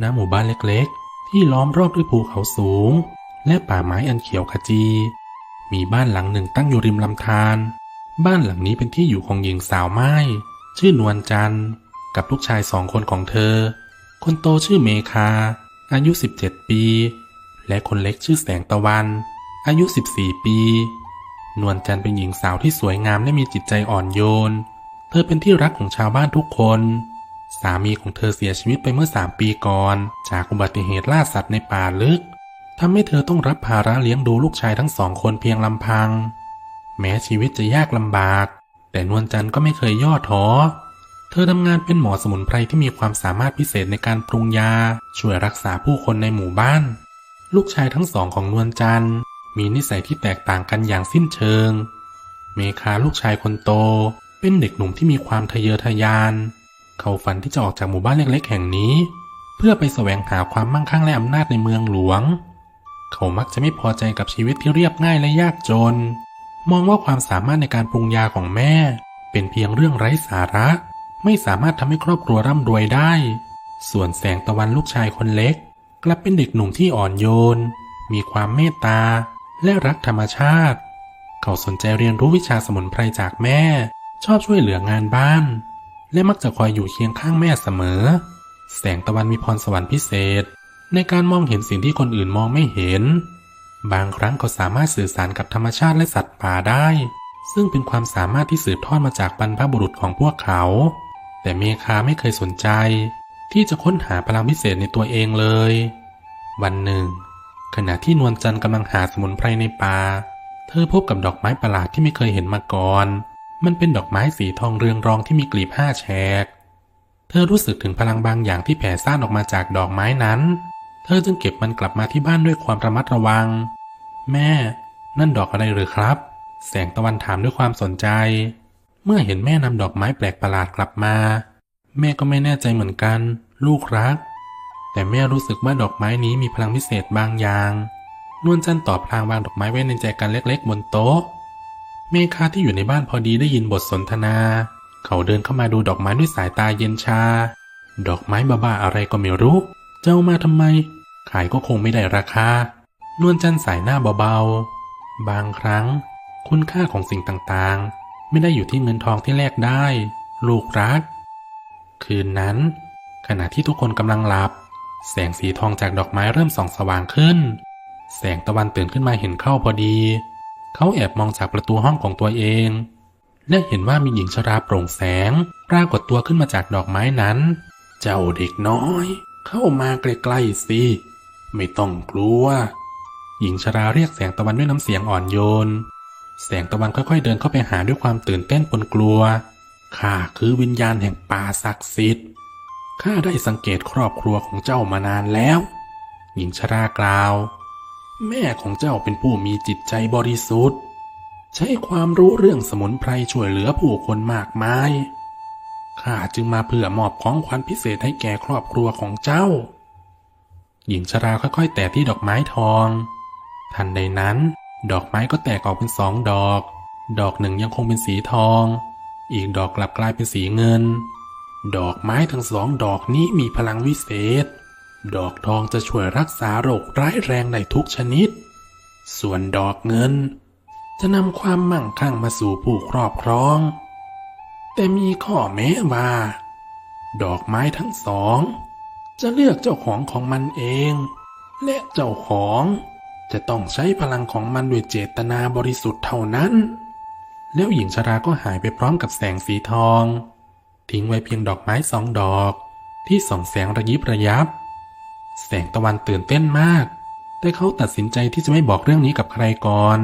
ณหมู่บ้านเล็กๆ ที่ล้อมรอบด้วยภูเขาสูง และป่าไม้อันเขียวขจี มีบ้านหลังหนึ่งตั้งอยู่ริมลำธาร บ้านหลังนี้เป็นที่อยู่ของหญิงสาวไม้ชื่อนวลจันทร์ กับลูกชายสองคนของเธอ คนโตชื่อเมคา อายุ 17 ปี และคนเล็กชื่อแสงตะวัน อายุ 14 ปี นวลจันทร์เป็นหญิงสาวที่สวยงามและมีจิตใจอ่อนโยน เธอเป็นที่รักของชาวบ้านทุกคน สามีของเธอเสียชีวิตไปเมื่อสามปีก่อน จากอุบัติเหตุล่าสัตว์ในป่าลึกทำให้เธอต้องรับภาระเลี้ยงดูลูกชายทั้งสองคนเพียงลำพัง แม้ชีวิตจะยากลำบาก แต่นวลจันทร์ก็ไม่เคยย่อท้อ เธอทำงานเป็นหมอสมุนไพรที่มีความสามารถพิเศษในการปรุงยา ช่วยรักษาผู้คนในหมู่บ้าน ลูกชายทั้งสองของนวลจันทร์ มีนิสัยที่แตกต่างกันอย่างสิ้นเชิง เมคาลูกชายคนโต เป็นเด็กหนุ่มที่มีความทะเยอทะยาน เขาฝันที่จะออกจากหมู่บ้านเล็กๆ แห่งนี้ เพื่อไปแสวงหาความมั่งคั่งและอำนาจในเมืองหลวง เขามักจะไม่พอใจกับชีวิตที่เรียบง่ายและยากจน มองว่าความสามารถในการปรุงยาของแม่ เป็นเพียงเรื่องไร้สาระ ไม่สามารถทำให้ครอบครัวร่ำรวยได้ ส่วนแสงตะวันลูกชายคนเล็ก กลับเป็นเด็กหนุ่มที่อ่อนโยน มีความเมตตา และรักธรรมชาติ เขาสนใจเรียนรู้วิชาสมุนไพรจากแม่ ชอบช่วยเหลืองานบ้าน และมักจะคอยอยู่เคียงข้างแม่เสมอ แสงตะวันมีพรสวรรค์พิเศษ ในการมองเห็นสิ่งที่คนอื่นมองไม่เห็น บางครั้งเขาสามารถสื่อสารกับธรรมชาติและสัตว์ป่าได้ ซึ่งเป็นความสามารถที่สืบทอดมาจากบรรพบุรุษของพวกเขา แต่เมคาไม่เคยสนใจ ที่จะค้นหาพลังพิเศษในตัวเองเลย วันหนึ่ง ขณะที่นวลจันทร์กำลังหาสมุนไพรในป่า เธอพบกับดอกไม้ประหลาดที่ไม่เคยเห็นมาก่อน มันเป็นดอกไม้สีทองเรืองรองที่มีกลีบห้าแฉก เธอรู้สึกถึงพลังบางอย่างที่แผ่ซ่านออกมาจากดอกไม้นั้น เธอจึงเก็บมันกลับมาที่บ้านด้วยความระมัดระวัง แม่ นั่นดอกอะไรหรือครับ แสงตะวันถามด้วยความสนใจ เมื่อเห็นแม่นำดอกไม้แปลกประหลาดกลับมา แม่ก็ไม่แน่ใจเหมือนกัน ลูกรัก แต่แม่รู้สึกว่าดอกไม้นี้มีพลังพิเศษบางอย่าง นวลจันทร์ตอบพลางวางดอกไม้ไว้ในใจกันเล็ก ๆ บนโต๊ะ เมคาที่อยู่ในบ้านพอดีได้ยินบทสนทนา เขาเดินเข้ามาดูดอกไม้ด้วยสายตาเย็นชา ดอกไม้บ้าๆอะไรก็ไม่รู้ เจ้ามาทำไม ขายก็คงไม่ได้ราคา นวลจันทร์สายหน้าเบาๆ บางครั้ง คุณค่าของสิ่งต่างๆ ไม่ได้อยู่ที่เงินทองที่แลกได้ ลูกรัก คืนนั้น ขณะที่ทุกคนกำลังหลับ แสงสีทองจากดอกไม้เริ่มส่องสว่างขึ้น แสงตะวันตื่นขึ้นมาเห็นเข้าพอดี เขาแอบมองจากประตูห้องของตัวเอง และเห็นว่ามีหญิงชราโปร่งแสง ปรากฏตัวขึ้นมาจากดอกไม้นั้น เจ้าเด็กน้อย เข้ามาใกล้ๆสิ ไม่ต้องกลัว หญิงชราเรียกแสงตะวันด้วยน้ำเสียงอ่อนโยน แสงตะวันค่อยๆเดินเข้าไปหาด้วยความตื่นเต้นปนกลัว ข้าคือวิญญาณแห่งป่าศักดิ์สิทธิ์ ข้าได้สังเกตครอบครัวของเจ้ามานานแล้ว หญิงชรากล่าว แม่ของเจ้าเป็นผู้มีจิตใจบริสุทธิ์ ใช้ความรู้เรื่องสมุนไพรช่วยเหลือผู้คนมากมาย ข้าจึงมาเพื่อมอบของขวัญพิเศษให้แก่ครอบครัวของเจ้า หญิงชราค่อยๆ แตะที่ดอกไม้ทอง ทันใดนั้น ดอกไม้ก็แตกออกเป็นสองดอก ดอกหนึ่งยังคงเป็นสีทอง อีกดอกกลับกลายเป็นสีเงิน ดอกไม้ทั้งสองดอกนี้มีพลังวิเศษ ดอกทองจะช่วยรักษาโรคร้ายแรงในทุกชนิด ส่วนดอกเงิน จะนำความมั่งคั่งมาสู่ผู้ครอบครอง แต่มีข้อแม้ว่า ดอกไม้ทั้งสอง จะเลือกเจ้าของของมันเอง และเจ้าของจะต้องใช้พลังของมันด้วยเจตนาบริสุทธิ์เท่านั้น แล้วหญิงชราก็หายไปพร้อมกับแสงสีทอง ทิ้งไว้เพียงดอกไม้สองดอก ที่ส่องแสงระยิบระยับ แสงตะวันตื่นเต้นมาก แต่เขาตัดสินใจที่จะไม่บอกเรื่องนี้กับใครก่อน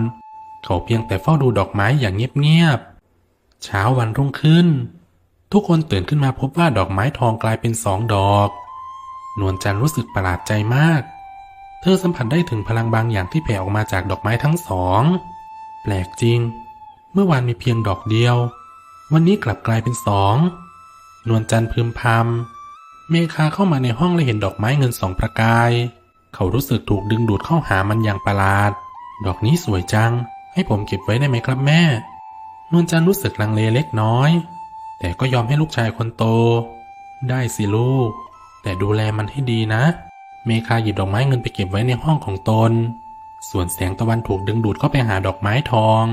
เขาเพียงแต่เฝ้าดูดอกไม้อย่างเงียบๆ เช้าวันรุ่งขึ้น ทุกคนตื่นขึ้นมาพบว่าดอกไม้ทองกลายเป็นสองดอก นวลจันทร์รู้สึกประหลาดใจมาก เธอสัมผัสได้ถึงพลังบางอย่างที่แผ่ออกมาจากดอกไม้ทั้งสอง แปลกจริง เมื่อวานมีเพียงดอกเดียว วันนี้กลับกลายเป็นสอง นวลจันทร์พึมพำ เมคาเข้ามาในห้องและเห็นดอกไม้เงินสองประกาย เขารู้สึกถูกดึงดูดเข้าหามันอย่างประหลาด ดอกนี้สวยจัง ให้ผมเก็บไว้ได้ไหมครับแม่ นวลจันทร์รู้สึกลังเลเล็กน้อย แต่ก็ยอมให้ลูกชายคนโต ได้สิลูก แต่ดูแลมันให้ดีนะ เมคาหยิบดอกไม้เงินไปเก็บไว้ในห้องของตน ส่วนแสงตะวันถูกดึงดูดเข้าไปหาดอกไม้ทอง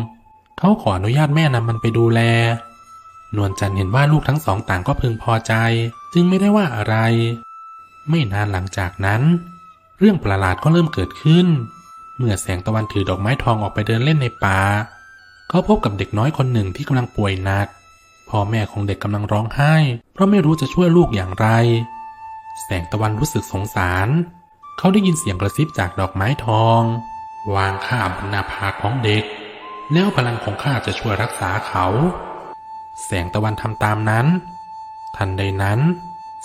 เขาขออนุญาตแม่นำมันไปดูแล นวลจันทร์เห็นว่าลูกทั้งสองต่างก็พึงพอใจ จึงไม่ได้ว่าอะไร ไม่นานหลังจากนั้น เรื่องประหลาดก็เริ่มเกิดขึ้น เมื่อแสงตะวันถือดอกไม้ทองออกไปเดินเล่นในป่าเขาพบกับเด็กน้อยคนหนึ่งที่กำลังป่วยหนักพ่อแม่ของเด็กกำลังร้องไห้ เพราะไม่รู้จะช่วยลูกอย่างไร แสงตะวันรู้สึกสงสาร เขาได้ยินเสียงกระซิบจากดอกไม้ทอง วางข้าบนหน้าผากของเด็ก แล้วพลังของข้าจะช่วยรักษาเขา แสงตะวันทำตามนั้น ทันใดนั้น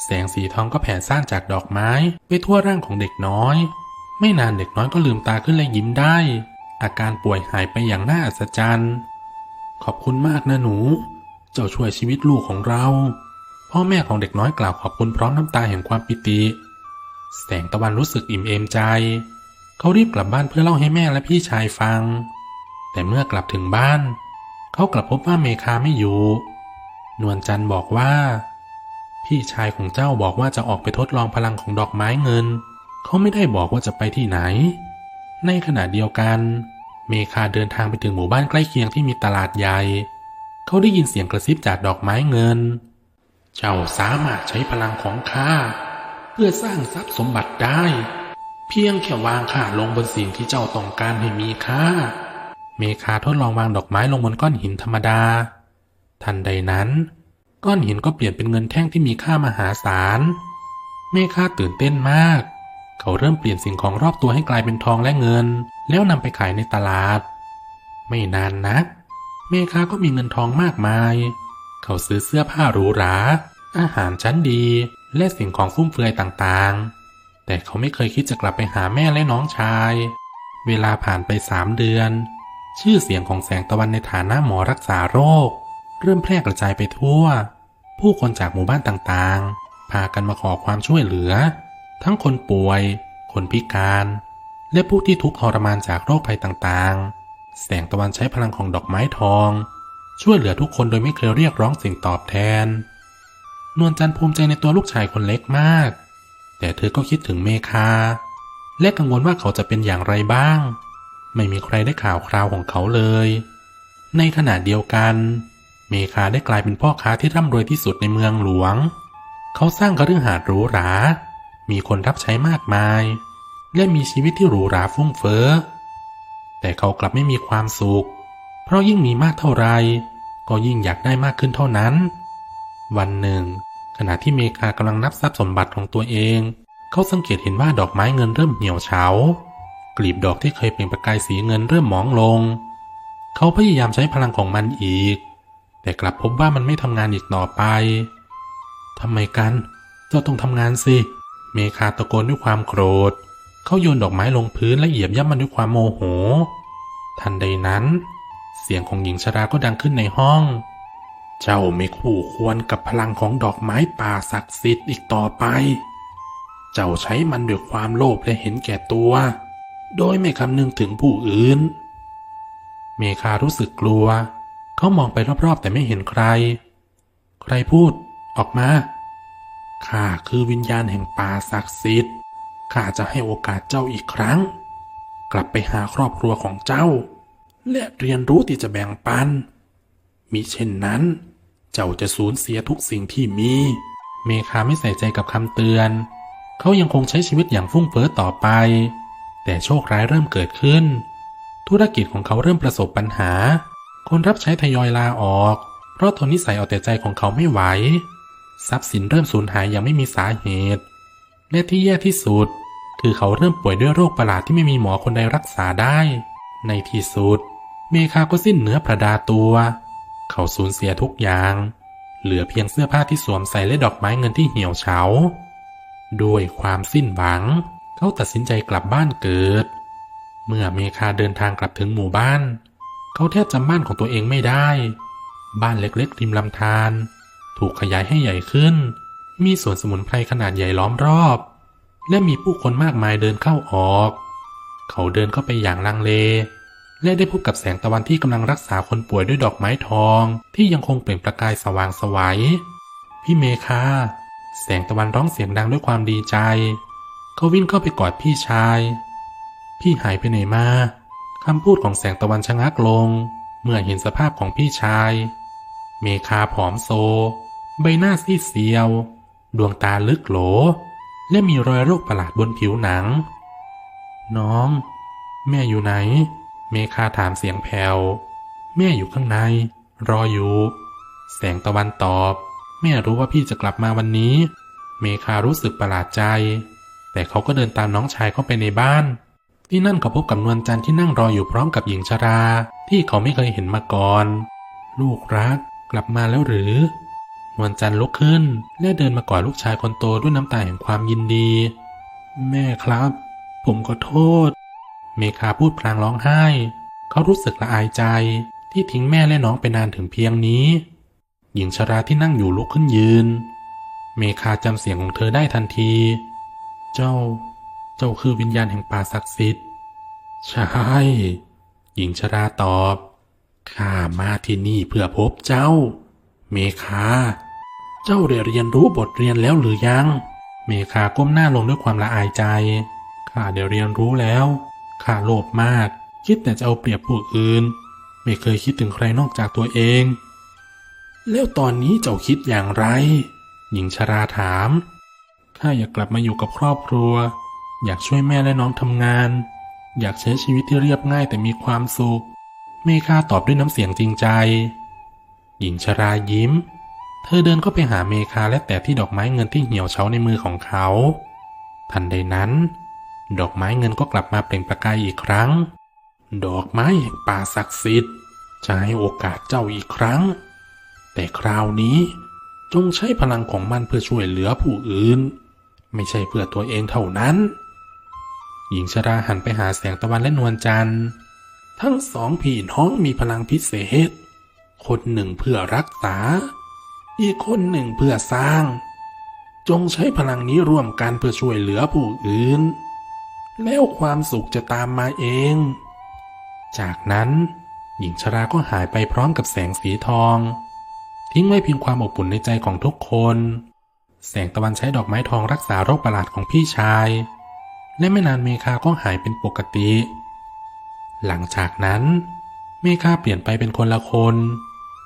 แสงสีทองก็แผ่ซ่านจากดอกไม้ไปทั่วร่างของเด็กน้อย ไม่นานเด็กน้อยก็ลืมตาขึ้นและยิ้มได้ อาการป่วยหายไปอย่างน่าอัศจรรย์ ขอบคุณมากนะหนู เจ้าช่วยชีวิตลูกของเรา พ่อแม่ของเด็กน้อยกล่าวขอบคุณพร้อมน้ำตาแห่งความปิติ แสงตะวันรู้สึกอิ่มเอมใจ เขารีบกลับบ้านเพื่อเล่าให้แม่และพี่ชายฟัง แต่เมื่อกลับถึงบ้าน เขากลับพบว่าเมคาไม่อยู่ นวลจันทร์บอกว่า พี่ชายของเจ้าบอกว่าจะออกไปทดลองพลังของดอกไม้เงิน เขาไม่ได้บอกว่าจะไปที่ไหน ในขณะเดียวกัน เมคาเดินทางไปถึงหมู่บ้านใกล้เคียงที่มีตลาดใหญ่ เขาได้ยินเสียงกระซิบจากดอกไม้เงิน เจ้าสามารถใช้พลังของข้าเพื่อสร้างทรัพย์สมบัติได้ เพียงแค่วางข้าลงบนสิ่งที่เจ้าต้องการให้มีค่า เมคาทดลองวางดอกไม้ลงบนก้อนหินธรรมดา ทันใดนั้น ก้อนหินก็เปลี่ยนเป็นเงินแท่งที่มีค่ามหาศาล เมคาตื่นเต้นมาก เขาเริ่มเปลี่ยนสิ่งของรอบตัวให้กลายเป็นทองและเงิน แล้วนำไปขายในตลาด ไม่นานนัก เมคาก็มีเงินทองมากมาย เขาซื้อเสื้อผ้าหรูหรา อาหารชั้นดี และสิ่งของฟุ่มเฟือยต่างๆ แต่เขาไม่เคยคิดจะกลับไปหาแม่และน้องชาย เวลาผ่านไปสามเดือน ชื่อเสียงของแสงตะวันในฐานะหมอรักษาโรค เริ่มแพร่กระจายไปทั่ว ผู้คนจากหมู่บ้านต่างๆ พากันมาขอความช่วยเหลือ ทั้งคนป่วย คนพิการ และผู้ที่ทุกข์ทรมานจากโรคภัยต่างๆ แสงตะวันใช้พลังของดอกไม้ทอง ช่วยเหลือทุกคนโดยไม่เคยเรียกร้องสิ่งตอบแทน นวลจันทร์ภูมิใจในตัวลูกชายคนเล็กมาก แต่เธอก็คิดถึงเมคาและกังวลว่าเขาจะเป็นอย่างไรบ้าง ไม่มีใครได้ข่าวคราวของเขาเลย ในขณะเดียวกัน เมคาได้กลายเป็นพ่อค้าที่ร่ำรวยที่สุดในเมืองหลวง เขาสร้างคฤหาสน์หรูหรา มีคนรับใช้มากมาย และมีชีวิตที่หรูหราฟุ่มเฟ้อ แต่เขากลับไม่มีความสุข เพราะยิ่งมีมากเท่าไร ก็ยิ่งอยากได้มากขึ้นเท่านั้น วันหนึ่ง ขณะที่เมคากำลังนับทรัพย์สมบัติของตัวเอง เขาสังเกตเห็นว่าดอกไม้เงินเริ่มเหี่ยวเฉา กลีบดอกที่เคยเปล่งประกายสีเงินเริ่มหมองลง เขาพยายามใช้พลังของมันอีก แต่กลับพบว่ามันไม่ทำงานอีกต่อไปทำไมกัน เจ้าต้องทำงานสิ เมคาตะโกนด้วยความโกรธ เขาโยนดอกไม้ลงพื้นและเหยียบย่ำมันด้วยความโมโห ทันใดนั้น เสียงของหญิงชราก็ดังขึ้นในห้อง เจ้าไม่คู่ควรกับพลังของดอกไม้ป่าศักดิ์สิทธิ์อีกต่อไป เจ้าใช้มันด้วยความโลภและเห็นแก่ตัว โดยไม่คำนึงถึงผู้อื่น เมคารู้สึกกลัว เขามองไปรอบๆแต่ไม่เห็นใคร ใครพูดออกมาข้าคือวิญญาณแห่งป่าศักดิ์สิทธิ์ข้าจะให้โอกาสเจ้าอีกครั้ง กลับไปหาครอบครัวของเจ้า และเรียนรู้ที่จะแบ่งปัน มิเช่นนั้น เจ้าจะสูญเสียทุกสิ่งที่มี เมคาไม่ใส่ใจกับคำเตือน เขายังคงใช้ชีวิตอย่างฟุ่มเฟือยต่อไป แต่โชคร้ายเริ่มเกิดขึ้น ธุรกิจของเขาเริ่มประสบปัญหา คนรับใช้ทยอยลาออก เพราะทนนิสัยเอาแต่ใจของเขาไม่ไหว ทรัพย์สินเริ่มสูญหายอย่างไม่มีสาเหตุและที่แย่ที่สุด คือเขาเริ่มป่วยด้วยโรคประหลาดที่ไม่มีหมอคนใดรักษาได้ ในที่สุด เมคาก็สิ้นเนื้อประดาตัว เขาสูญเสียทุกอย่าง เหลือเพียงเสื้อผ้าที่สวมใส่และดอกไม้เงินที่เหี่ยวเฉา ด้วยความสิ้นหวัง เขาตัดสินใจกลับบ้านเกิด เมื่อเมคาเดินทางกลับถึงหมู่บ้าน เขาแทบจำบ้านของตัวเองไม่ได้ บ้านเล็กๆริมลำธารถูกขยายให้ใหญ่ขึ้น มีสวนสมุนไพรขนาดใหญ่ล้อมรอบ และมีผู้คนมากมายเดินเข้าออก เขาเดินเข้าไปอย่างลังเล และได้พบกับแสงตะวันที่กำลังรักษาคนป่วยด้วยดอกไม้ทองที่ยังคงเปล่งประกายสว่างไสวัยพี่เมคาแสงตะวันร้องเสียงดังด้วยความดีใจ เขาวิ่งเข้าไปกอดพี่ชาย พี่หายไปไหนมาคำพูดของแสงตะวันชะงักลง เมื่อเห็นสภาพของพี่ชาย เมคาผอมโซ ใบหน้าซีดเซียว ดวงตาลึกโหล และมีรอยโรคประหลาดบนผิวหนัง น้อง แม่อยู่ไหน เมคาถามเสียงแผ่วแม่อยู่ข้างใน รออยู่ แสงตะวันตอบ แม่รู้ว่าพี่จะกลับมาวันนี้ เมคารู้สึกประหลาดใจ แต่เขาก็เดินตามน้องชายเข้าไปในบ้าน ที่นั่นเขาพบกับนวลจันทร์ที่นั่งรออยู่พร้อมกับหญิงชรา ที่เขาไม่เคยเห็นมาก่อน ลูกรักกลับมาแล้วหรือ นวลจันทร์ลุกขึ้น และเดินมากอดลูกชายคนโตด้วยน้ำตาแห่งความยินดี แม่ครับ ผมขอโทษ เมคาพูดพลางร้องไห้ เขารู้สึกละอายใจที่ทิ้งแม่และน้องไปนานถึงเพียงนี้ หญิงชราที่นั่งอยู่ลุกขึ้นยืน เมคาจำเสียงของเธอได้ทันที เจ้า เจ้าคือวิญญาณแห่งป่าศักดิ์สิทธิ์ ใช่ หญิงชราตอบ ข้ามาที่นี่เพื่อพบเจ้า เมคา เจ้าได้เรียนรู้บทเรียนแล้วหรือยัง เมคาก้มหน้าลงด้วยความละอายใจ ข้าได้เรียนรู้แล้ว ข้าโลภมาก คิดแต่จะเอาเปรียบผู้อื่น ไม่เคยคิดถึงใครนอกจากตัวเอง แล้วตอนนี้เจ้าคิดอย่างไร หญิงชราถาม ข้าอยากกลับมาอยู่กับครอบครัว อยากช่วยแม่และน้องทำงาน อยากใช้ชีวิตที่เรียบง่ายแต่มีความสุข เมคาตอบด้วยน้ำเสียงจริงใจ หญิงชรายิ้ม เธอเดินเข้าไปหาเมคาและแตะที่ดอกไม้เงินที่เหี่ยวเฉาในมือของเขา ทันใดนั้น ดอกไม้เงินก็กลับมาเปล่งประกายอีกครั้ง ดอกไม้แห่งป่าศักดิ์สิทธิ์จะให้โอกาสเจ้าอีกครั้ง แต่คราวนี้จงใช้พลังของมันเพื่อช่วยเหลือผู้อื่น ไม่ใช่เพื่อตัวเองเท่านั้น หญิงชราหันไปหาแสงตะวันและนวลจันทร์ ทั้งสองพี่น้องมีพลังพิเศษ คนหนึ่งเพื่อรักษา อีกคนหนึ่งเพื่อสร้าง จงใช้พลังนี้ร่วมกันเพื่อช่วยเหลือผู้อื่น แล้วความสุขจะตามมาเอง จากนั้นหญิงชราก็หายไปพร้อมกับแสงสีทอง ทิ้งไว้เพียงความอบอุ่นในใจของทุกคน แสงตะวันใช้ดอกไม้ทองรักษาโรคประหลาดของพี่ชาย และไม่นานเมคาก็หายเป็นปกติ หลังจากนั้น เมคาเปลี่ยนไปเป็นคนละคน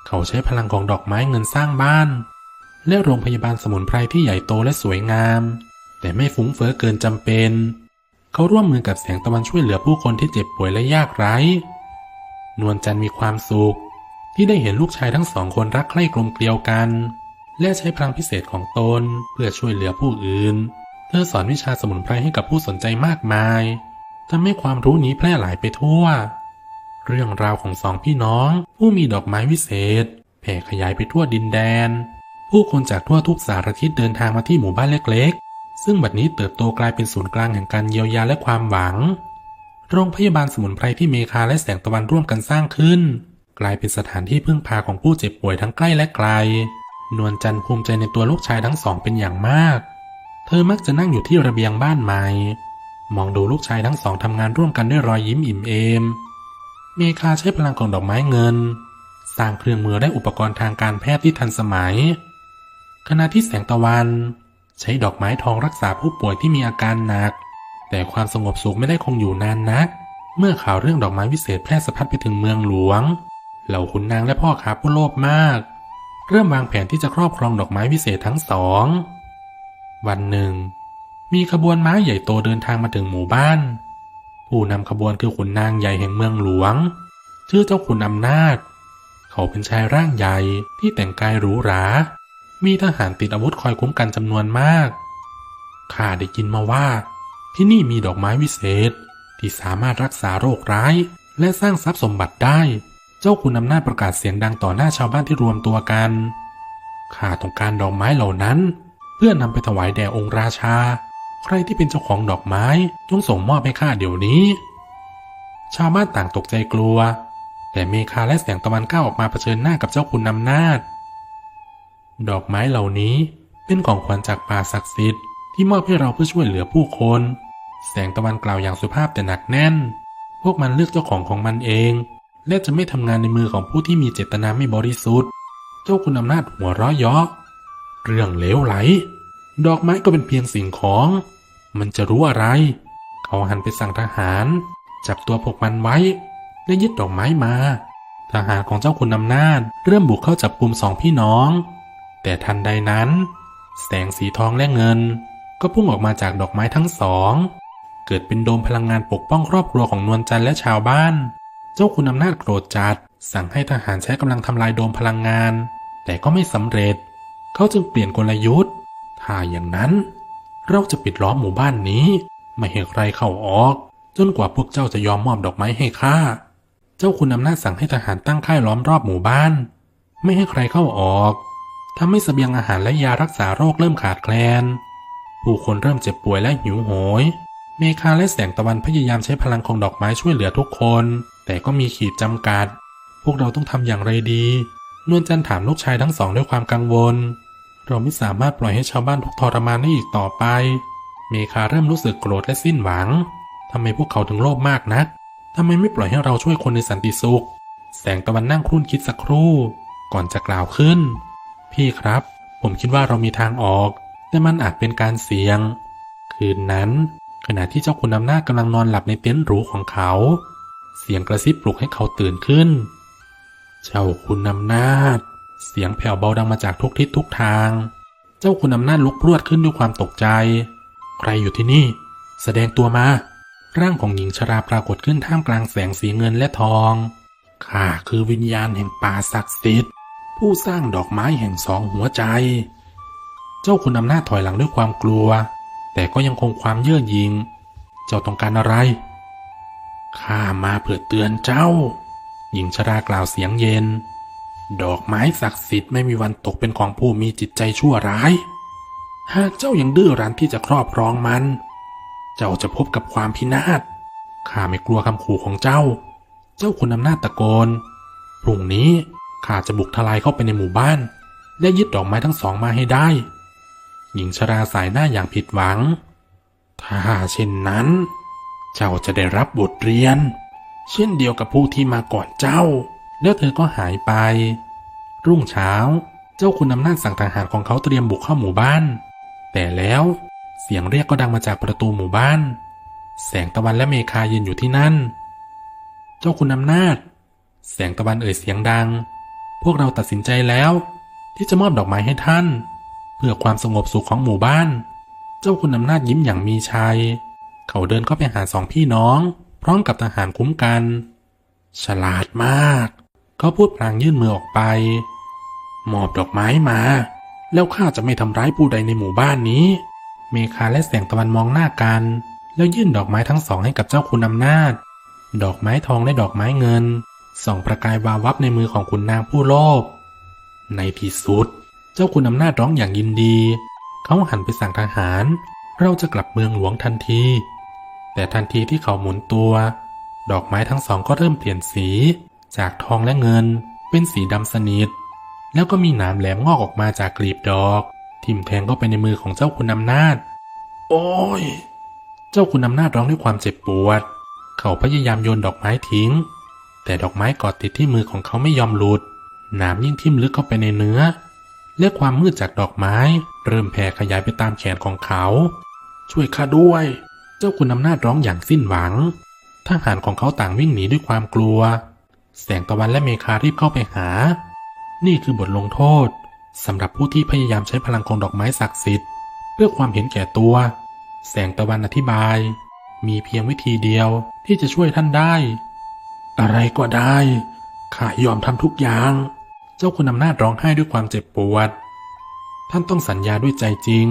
เขาใช้พลังของดอกไม้เงินสร้างบ้าน และโรงพยาบาลสมุนไพรที่ใหญ่โตและสวยงาม แต่ไม่ฟุ้งเฟ้อเกินจำเป็น เขาร่วมมือกับแสงตะวันช่วยเหลือผู้คนที่เจ็บป่วยและยากไร้ นวลจันทร์มีความสุขที่ได้เห็นลูกชายทั้งสองคนรักใคร่กลมเกลียวกัน และใช้พลังพิเศษของตนเพื่อช่วยเหลือผู้อื่น เธอสอนวิชาสมุนไพรให้กับผู้สนใจมากมายทำให้ความรู้นี้แพร่หลายไปทั่ว เรื่องราวของสองพี่น้อง ผู้มีดอกไม้วิเศษแผ่ขยายไปทั่วดินแดน ผู้คนจากทั่วทุกสารทิศเดินทางมาที่หมู่บ้านเล็กๆ ซึ่งบัดนี้เติบโตกลายเป็นศูนย์กลางแห่งการเยียวยาและความหวัง โรงพยาบาลสมุนไพรที่เมคาและแสงตะวันร่วมกันสร้างขึ้น กลายเป็นสถานที่พึ่งพาของผู้เจ็บป่วยทั้งใกล้และไกล นวลจันทร์ภูมิใจในตัวลูกชายทั้งสองเป็นอย่างมาก เธอมักจะนั่งอยู่ที่ระเบียงบ้านใหม่ มองดูลูกชายทั้งสองทำงานร่วมกันด้วยรอยยิ้มอิ่มเอม เมคาใช้พลังของดอกไม้เงิน สร้างเครื่องมือและอุปกรณ์ทางการแพทย์ที่ทันสมัย ขณะที่แสงตะวัน ใช้ดอกไม้ทองรักษาผู้ป่วยที่มีอาการหนัก แต่ความสงบสุขไม่ได้คงอยู่นานนัก เมื่อข่าวเรื่องดอกไม้วิเศษแพร่สะพัดไปถึงเมืองหลวง เหล่าขุนนางและพ่อค้าผู้โลภมาก เริ่มวางแผนที่จะครอบครองดอกไม้วิเศษทั้งสอง วันหนึ่ง มีขบวนม้าใหญ่โตเดินทางมาถึงหมู่บ้าน ผู้นำขบวนคือขุนนางใหญ่แห่งเมืองหลวง ชื่อเจ้าขุนอำนาจ เขาเป็นชายร่างใหญ่ที่แต่งกายหรูหรา มีทหารติดอาวุธคอยคุ้มกันจำนวนมาก ข้าได้ยินมาว่า ที่นี่มีดอกไม้วิเศษที่สามารถรักษาโรคร้ายและสร้างทรัพย์สมบัติได้ จ้าคุณอำนาจประกาศเสียงดังต่อหน้าชาวบ้านที่รวมตัวกัน ข้าต้องการดอกไม้เหล่านั้น เพื่อนำไปถวายแด่องค์ราชา ใครที่เป็นเจ้าของดอกไม้จงส่งมอบให้ข้าเดี๋ยวนี้ ชาวบ้านต่างตกใจกลัว แต่เมคาและแสงตะวันก้าวออกมาเผชิญหน้ากับเจ้าคุณอำนาจ ดอกไม้เหล่านี้เป็นของขวัญจากป่าศักดิ์สิทธิ์ที่มอบให้เราเพื่อช่วยเหลือผู้คน แสงตะวันกล่าวอย่างสุภาพแต่หนักแน่น พวกมันเลือกเจ้าของของมันเอง และจะไม่ทำงานในมือของผู้ที่มีเจตนาไม่บริสุทธิ์ เจ้าคุณอำนาจหัวเราะเยาะเรื่องเลวไหล ดอกไม้ก็เป็นเพียงสิ่งของ มันจะรู้อะไร เขาหันไปสั่งทหาร จับตัวพวกมันไว้ และยึดดอกไม้มา ทหารของเจ้าคุณอำนาจ เริ่มบุกเข้าจับกลุ่มสองพี่น้อง แต่ทันใดนั้น แสงสีทองและเงิน ก็พุ่งออกมาจากดอกไม้ทั้งสอง เกิดเป็นโดมพลังงานปกป้องครอบครัวของนวลจันทร์และชาวบ้าน เจ้าคุณอำนาจโกรธจัด สั่งให้ทหารใช้กำลังทำลายโดมพลังงาน แต่ก็ไม่สำเร็จ เขาจึงเปลี่ยนกลยุทธ์ ถ้าอย่างนั้น เราจะปิดล้อมหมู่บ้านนี้ ไม่ให้ใครเข้าออก จนกว่าพวกเจ้าจะยอมมอบดอกไม้ให้ข้า เจ้าคุณอำนาจสั่งให้ทหารตั้งค่ายล้อมรอบหมู่บ้าน ไม่ให้ใครเข้าออกทำให้เสบียงอาหารและยารักษาโรคเริ่มขาดแคลน ผู้คนเริ่มเจ็บป่วยและหิวโหย เมคาและแสงตะวันพยายามใช้พลังของดอกไม้ช่วยเหลือทุกคน แต่ก็มีขีดจำกัด พวกเราต้องทำอย่างไรดี นวลจันทร์ถามลูกชายทั้งสองด้วยความกังวล เราไม่สามารถปล่อยให้ชาวบ้านทุกทรมานได้อีกต่อไป เมคาเริ่มรู้สึกโกรธและสิ้นหวังทำไมพวกเขาถึงโลภมากนักทำไมไม่ปล่อยให้เราช่วยคนในสันติสุข แสงตะวันนั่งครุ่นคิดสักครู่ ก่อนจะกล่าวขึ้น พี่ครับ ผมคิดว่าเรามีทางออก แต่มันอาจเป็นการเสี่ยง คืนนั้น ขณะที่เจ้าคุณอำนาจกำลังนอนหลับในเต็นท์หรูของเขา เสียงกระซิบปลุกให้เขาตื่นขึ้น เจ้าคุณอำนาจ เสียงแผ่วเบาดังมาจากทุกทิศทุกทาง เจ้าคุณอำนาจลุกพรวดขึ้นด้วยความตกใจ ใครอยู่ที่นี่ แสดงตัวมา ร่างของหญิงชราปรากฏขึ้นท่ามกลางแสงสีเงินและทอง ข้าคือวิญญาณแห่งป่าศักดิ์สิทธิ์ ผู้สร้างดอกไม้แห่งสองหัวใจ เจ้าคุณอำนาจถอยหลังด้วยความกลัว แต่ก็ยังคงความเย่อหยิ่ง เจ้าต้องการอะไร ข้ามาเพื่อเตือนเจ้า หญิงชรากล่าวเสียงเย็น ดอกไม้ศักดิ์สิทธิ์ไม่มีวันตกเป็นของผู้มีจิตใจชั่วร้าย หากเจ้ายังดื้อรั้นที่จะครอบครองมัน เจ้าจะพบกับความพินาศ ข้าไม่กลัวคำขู่ของเจ้า เจ้าคุณอำนาจตะโกน พรุ่งนี้ข้าจะบุกทลายเข้าไปในหมู่บ้าน และยึดดอกไม้ทั้งสองมาให้ได้ หญิงชราสายหน้าอย่างผิดหวัง ถ้าเช่นนั้น เจ้าจะได้รับบทเรียน เช่นเดียวกับผู้ที่มาก่อนเจ้า แล้วเธอก็หายไป รุ่งเช้าเจ้าคุณอำนาจสั่งทหารของเขาเตรียมบุกเข้าหมู่บ้าน แต่แล้วเสียงเรียกก็ดังมาจากประตูหมู่บ้าน แสงตะวันและเมคายืนอยู่ที่นั่น เจ้าคุณอำนาจ แสงตะวันเอ่ยเสียงดัง พวกเราตัดสินใจแล้ว ที่จะมอบดอกไม้ให้ท่าน เพื่อความสงบสุขของหมู่บ้าน เจ้าคุณอำนาจยิ้มอย่างมีชัย เขาเดินเข้าไปหาสองพี่น้อง พร้อมกับทหารคุ้มกัน ฉลาดมาก เขาพูดพลางยื่นมือออกไปมอบดอกไม้มา แล้วข้าจะไม่ทำร้ายผู้ใดในหมู่บ้านนี้ เมคาและแสงตะวันมองหน้ากัน แล้วยื่นดอกไม้ทั้งสองให้กับเจ้าคุณอำนาจ ดอกไม้ทองและดอกไม้เงินส่องประกายวาววับในมือของขุนนางผู้โลภ ในที่สุด เจ้าคุณอำนาจร้องอย่างยินดี เขาหันไปสั่งทหาร เราจะกลับเมืองหลวงทันที แต่ทันทีที่เขาหมุนตัว ดอกไม้ทั้งสองก็เริ่มเปลี่ยนสี จากทองและเงิน เป็นสีดำสนิท แล้วก็มีหนามแหลมงอกออกมาจากกลีบดอก ทิ่มแทงเข้าไปในมือของเจ้าคุณอำนาจ โอ้ย เจ้าคุณอำนาจร้องด้วยความเจ็บปวด เขาพยายามโยนดอกไม้ทิ้ง แต่ดอกไม้เกาะติดที่มือของเขาไม่ยอมหลุด หนามยิ่งทิ่มลึกเข้าไปในเนื้อ และความมืดจากดอกไม้ เริ่มแผ่ขยายไปตามแขนของเขา ช่วยข้าด้วย เจ้าคุณอำนาจร้องอย่างสิ้นหวังทหารของเขาต่างวิ่งหนีด้วยความกลัว แสงตะวันและเมคารีบเข้าไปหา นี่คือบทลงโทษสำหรับผู้ที่พยายามใช้พลังของดอกไม้ศักดิ์สิทธิ์ เพื่อความเห็นแก่ตัว แสงตะวันอธิบาย มีเพียงวิธีเดียวที่จะช่วยท่านได้ อะไรก็ได้ข้ายอมทำทุกอย่าง เจ้าคุณอำนาจร้องไห้ด้วยความเจ็บปวด ท่านต้องสัญญาด้วยใจจริง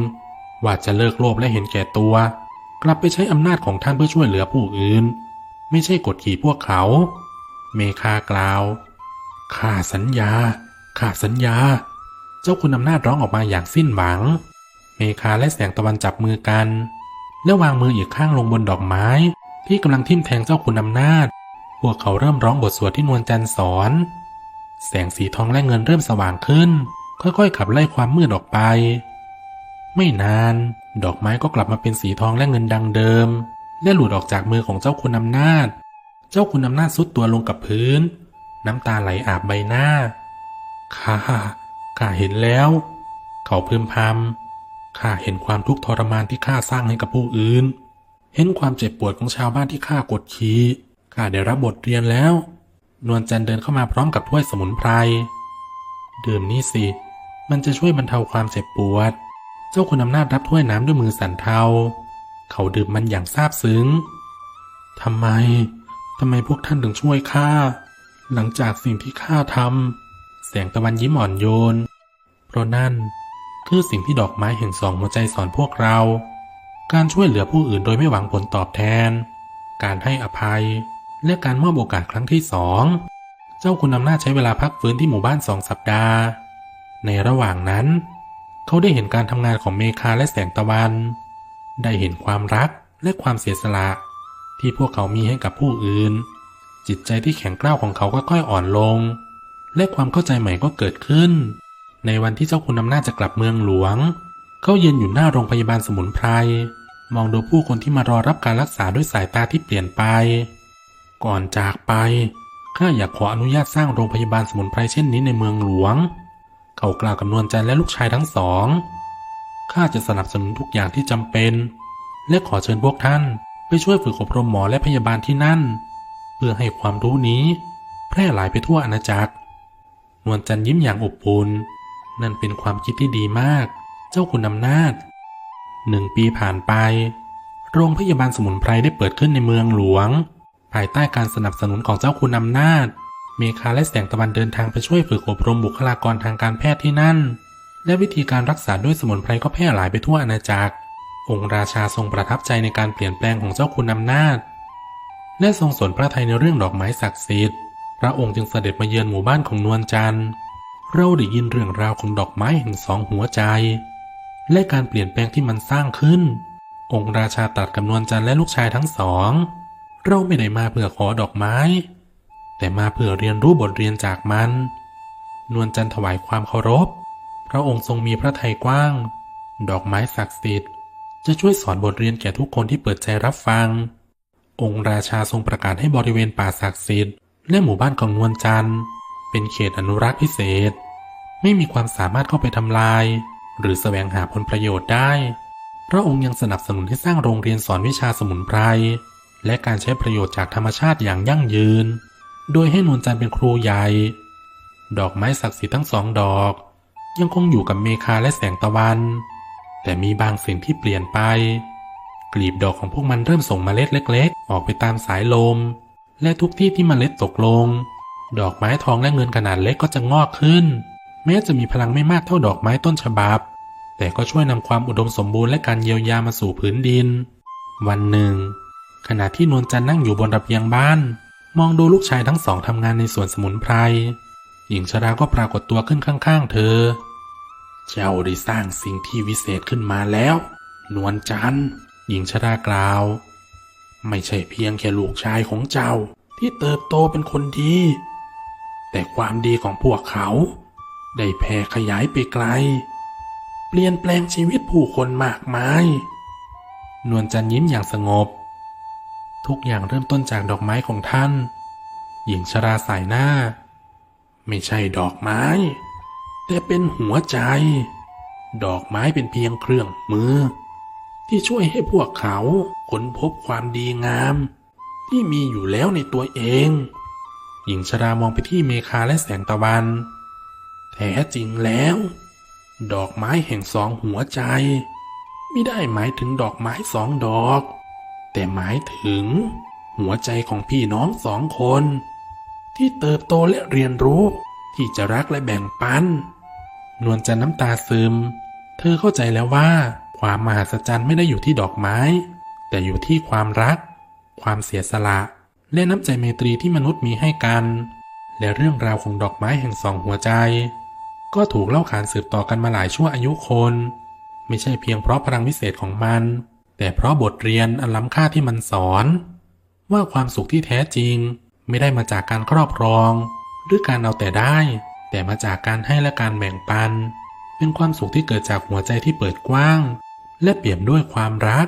ว่าจะเลิกโลภและเห็นแก่ตัว กลับไปใช้อำนาจของท่านเพื่อช่วยเหลือผู้อื่น ไม่ใช่กดขี่พวกเขา เมคากล่าวข้าสัญญาข้าสัญญา เจ้าคุณอำนาจร้องออกมาอย่างสิ้นหวัง เมคาและแสงตะวันจับมือกัน แล้ววางมืออีกข้างลงบนดอกไม้ ที่กำลังทิ่มแทงเจ้าคุณอำนาจ พวกเขาเริ่มร้องบทสวดที่นวลจันทร์สอน แสงสีทองและเงินเริ่มสว่างขึ้น ค่อยๆขับไล่ความมืดออกไป ไม่นาน ดอกไม้ก็กลับมาเป็นสีทองและเงินดังเดิม และหลุดออกจากมือของเจ้าคุณอำนาจ เจ้าคุณอำนาจสุดตัวลงกับพื้น น้ำตาไหลอาบใบหน้าข้าข้าเห็นแล้ว เขาพึมพำข้าเห็นความทุกข์ทรมานที่ข้าสร้างให้กับผู้อื่น เห็นความเจ็บปวดของชาวบ้านที่ข้ากดขี่ข้าได้รับบทเรียนแล้ว นวลจันเดินเข้ามาพร้อมกับถ้วยสมุนไพรดื่มนี่สิ มันจะช่วยบรรเทาความเจ็บปวด เจ้าคุณอำนาจรับถ้วยน้ำด้วยมือสั่นเทา เขาดื่มมันอย่างซาบซึ้งทำไม ทำไมพวกท่านถึงช่วยข้า หลังจากสิ่งที่ข้าทำแสงตะวันยิ้มอ่อนโยน เพราะนั่นคือสิ่งที่ดอกไม้แห่งสองหัวใจสอนพวกเรา การช่วยเหลือผู้อื่นโดยไม่หวังผลตอบแทน การให้อภัย และการมอบโอกาสครั้งที่สอง เจ้าคุณอำนาจใช้เวลาพักฟื้นที่หมู่บ้านสองสัปดาห์ ในระหว่างนั้น เขาได้เห็นการทำงานของเมคาและแสงตะวัน ได้เห็นความรักและความเสียสละ ที่พวกเขามีให้กับผู้อื่น จิตใจที่แข็งกร้าวของเขาก็ค่อยอ่อนลง และความเข้าใจใหม่ก็เกิดขึ้น ในวันที่เจ้าคุณอำนาจจะกลับเมืองหลวง เขายืนอยู่หน้าโรงพยาบาลสมุนไพร มองดูผู้คนที่มารอรับการรักษาด้วยสายตาที่เปลี่ยนไป ก่อนจากไปข้าอยากขออนุญาตสร้างโรงพยาบาลสมุนไพรเช่นนี้ในเมืองหลวง เขากล่าวกับนวลจันทร์และลูกชายทั้งสอง ข้าจะสนับสนุนทุกอย่างที่จำเป็น และขอเชิญพวกท่านไปช่วยฝึกอบรมหมอและพยาบาลที่นั่น เพื่อให้ความรู้นี้ แพร่หลายไปทั่วอาณาจักร นวลจันทร์ยิ้มอย่างอบอุ่น นั่นเป็นความคิดที่ดีมาก เจ้าคุณอำนาจ หนึ่งปีผ่านไป โรงพยาบาลสมุนไพรได้เปิดขึ้นในเมืองหลวง ภายใต้การสนับสนุนของเจ้าคุณอำนาจ เมคาและแสงตะวันเดินทางไปช่วยฝึกอบรมบุคลากรทางการแพทย์ที่นั่น และวิธีการรักษาด้วยสมุนไพรก็แพร่หลายไปทั่วอาณาจักร องค์ราชาทรงประทับใจในการเปลี่ยนแปลงของเจ้าคุณอำนาจ และทรงสนพระทัยในเรื่องดอกไม้ศักดิ์สิทธิ์ พระองค์จึงเสด็จมาเยือนหมู่บ้านของนวลจันทร์ เราได้ยินเรื่องราวของดอกไม้แห่งสองหัวใจ และการเปลี่ยนแปลงที่มันสร้างขึ้น องค์ราชาตรัสกับนวลจันทร์และลูกชายทั้งสอง เราไม่ได้มาเพื่อขอดอกไม้ แต่มาเพื่อเรียนรู้บทเรียนจากมัน นวลจันทร์ถวายความเคารพ พระองค์ทรงมีพระทัยกว้าง ดอกไม้ศักดิ์สิทธิ์ จะช่วยสอนบทเรียนแก่ทุกคนที่เปิดใจรับฟัง องค์ราชาทรงประกาศให้บริเวณป่าศักดิ์สิทธิ์และหมู่บ้านของนวลจันทร์ เป็นเขตอนุรักษ์พิเศษ ไม่มีความสามารถเข้าไปทำลาย หรือแสวงหาผลประโยชน์ได้ พระองค์ยังสนับสนุนให้สร้างโรงเรียนสอนวิชาสมุนไพรและการใช้ประโยชน์จากธรรมชาติอย่างยั่งยืน โดยให้นวลจันทร์เป็นครูใหญ่ ดอกไม้ศักดิ์สิทธิ์ทั้งสองดอก ยังคงอยู่กับเมคาและแสงตะวัน แต่มีบางสิ่งที่เปลี่ยนไป กลีบดอกของพวกมันเริ่มส่งเมล็ดเล็ก ๆ ออกไปตามสายลม และทุกที่ที่เมล็ดตกลง ดอกไม้ทองและเงินขนาดเล็กก็จะงอกขึ้น แม้จะมีพลังไม่มากเท่าดอกไม้ต้นฉบับ แต่ก็ช่วยนำความอุดมสมบูรณ์และการเยียวยามาสู่พื้นดิน วันหนึ่ง ขณะที่นวลจันทร์นั่งอยู่บนระเบียงบ้าน มองดูลูกชายทั้งสองทำงานในสวนสมุนไพร หญิงชราก็ปรากฏตัวขึ้นข้างๆ เธอ เจ้าได้สร้างสิ่งที่วิเศษขึ้นมาแล้ว นวลจันทร์หญิงชรากล่าว ไม่ใช่เพียงแค่ลูกชายของเจ้าที่เติบโตเป็นคนดี แต่ความดีของพวกเขา ได้แผ่ขยายไปไกล เปลี่ยนแปลงชีวิตผู้คนมากมาย นวลจันยิ้มอย่างสงบ ทุกอย่างเริ่มต้นจากดอกไม้ของท่าน หญิงชราสายหน้า ไม่ใช่ดอกไม้ แต่เป็นหัวใจ ดอกไม้เป็นเพียงเครื่องมือ ที่ช่วยให้พวกเขาค้นพบความดีงาม ที่มีอยู่แล้วในตัวเอง หญิงชรามองไปที่เมคาและแสงตะวัน แท้จริงแล้ว ดอกไม้แห่งสองหัวใจ ไม่ได้หมายถึงดอกไม้สองดอก แต่หมายถึง หัวใจของพี่น้องสองคน ที่เติบโตและเรียนรู้ที่จะรักและแบ่งปัน นวลจันน้ำตาซึม เธอเข้าใจแล้วว่า ความมหัศจรรย์ไม่ได้อยู่ที่ดอกไม้ แต่อยู่ที่ความรัก ความเสียสละ และน้ำใจเมตรีที่มนุษย์มีให้กัน และเรื่องราวของดอกไม้แห่งสองหัวใจ ก็ถูกเล่าขานสืบต่อกันมาหลายชั่วอายุคน ไม่ใช่เพียงเพราะพลังวิเศษของมัน แต่เพราะบทเรียนอันล้ำค่าที่มันสอน ว่าความสุขที่แท้จริง ไม่ได้มาจากการครอบครอง หรือการเอาแต่ได้ แต่มาจากการให้และการแบ่งปัน เป็นความสุขที่เกิดจากหัวใจที่เปิดกว้าง และเปี่ยมด้วยความรัก